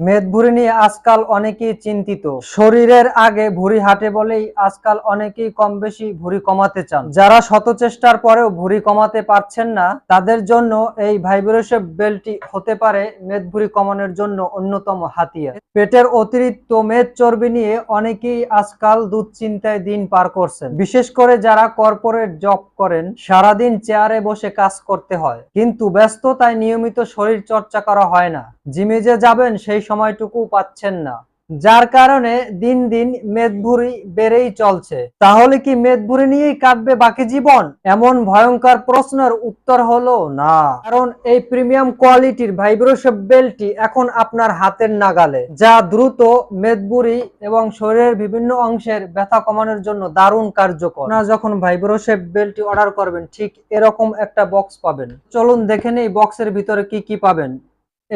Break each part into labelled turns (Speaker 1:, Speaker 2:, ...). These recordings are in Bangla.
Speaker 1: মেদ ভুঁড়ি নিয়ে আজকাল অনেকেই চিন্তিত। শরীরের আগে ভুঁড়ি হাঁটে বলেই আজকাল অনেকেই কম বেশি ভুঁড়ি কমাতে চান। যারা শত চেষ্টার পরেও ভুঁড়ি কমাতে পারছেন না, তাদের জন্য এই ভাইব্রেশন বেলটি হতে পারে মেদ ভুঁড়ি কমানোর জন্য অন্যতম হাতিয়ার। পেটের অতিরিক্ত মেদ চর্বি নিয়ে অনেকেই আজকাল দুশ্চিন্তায় দিন পার করছেন। বিশেষ করে যারা কর্পোরেট জব করেন, সারাদিন চেয়ারে বসে কাজ করতে হয়। কিন্তু ব্যস্ততায় নিয়মিত শরীর চর্চা করা হয় না। জিমে যে যাবেন সেই সময়টুকু পাচ্ছেন না। যার কারণে দিন দিন মেদভুরি বেড়েই চলছে। তাহলে কি মেদভুরি নিয়েই কাটবে বাকি জীবন? এমন ভয়ঙ্কর প্রশ্নের উত্তর হলো না। কারণ এই প্রিমিয়াম কোয়ালিটির ভাইব্রেশন বেল্টটি এখন আপনার হাতের নাগালে, যা দ্রুত মেদবুরি এবং শরীরের বিভিন্ন অংশের ব্যথা কমানোর জন্য দারুণ কার্যকর। না যখন ভাইব্রোশেপ বেল্টটি অর্ডার করবেন, ঠিক এরকম একটা বক্স পাবেন। চলুন দেখে নেই বক্সের ভিতরে কি কি পাবেন।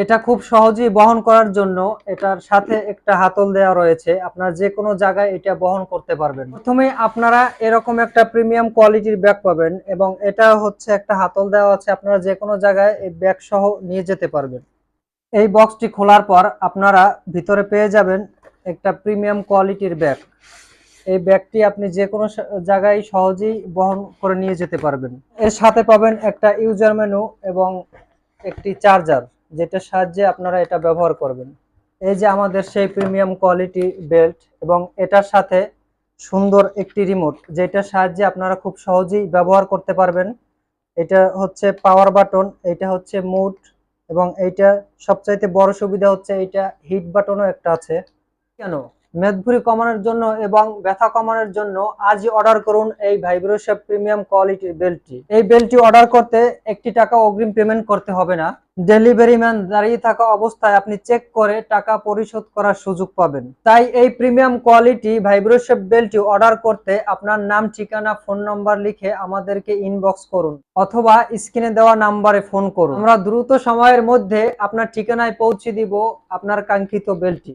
Speaker 1: এটা খুব সহজেই বহন করার জন্য এটার সাথে একটা হাতল দেওয়া রয়েছে। আপনার যে কোনো জায়গায় এটা বহন করতে পারবেন। প্রথমে আপনারা এরকম একটা প্রিমিয়াম কোয়ালিটির ব্যাগ পাবেন এবং এটা হচ্ছে একটা হাতল দেওয়া আছে। আপনারা যে কোনো জায়গায় এই ব্যাগ সহ নিয়ে যেতে পারবেন। এই বক্সটি খোলার পর আপনারা ভিতরে পেয়ে যাবেন একটা প্রিমিয়াম কোয়ালিটির ব্যাগ। এই ব্যাগটি আপনি যে কোনো জায়গায় সহজেই বহন করে নিয়ে যেতে পারবেন। এর সাথে পাবেন একটা ইউজার মেনু এবং একটি চার্জার। যেটার সাহায্যে আপনারা এটা ব্যবহার করবেন। এই যে আমাদের সেই প্রিমিয়াম কোয়ালিটি বেল্ট এবং এটার সাথে সুন্দর একটি রিমোট যেটার সাহায্যে আপনারা খুব সহজেই ব্যবহার করতে পারবেন। এটা হচ্ছে পাওয়ার বাটন এটা হচ্ছে মুড এবং এইটা সবচাইতে বড় সুবিধা হচ্ছে এইটা হিট বাটনও একটা আছে। কেন? মেদভুরি কমানোর জন্য এবং ব্যথা কমানোর জন্য আজই অর্ডার করুন এই ভাইব্রেশন প্রিমিয়াম কোয়ালিটির বেল্টটি এই বেল্টটি অর্ডার করতে একটি টাকা অগ্রিম পেমেন্ট করতে হবে না। ডেলিভারি ম্যান দাঁড়িয়ে থাকা অবস্থায় আপনি চেক করে টাকা পরিশোধ করার সুযোগ পাবেন। তাই এই প্রিমিয়াম কোয়ালিটি ভাইব্রেশন বেল্টটি অর্ডার করতে আপনার নাম, ঠিকানা, ফোন নাম্বার লিখে আমাদেরকে ইনবক্স করুন অথবা স্ক্রিনে দেওয়া নাম্বারে ফোন করুন। আমরা দ্রুত সময়ের মধ্যে আপনার ঠিকানায় পৌঁছে দিব আপনার কাঙ্ক্ষিত বেল্টটি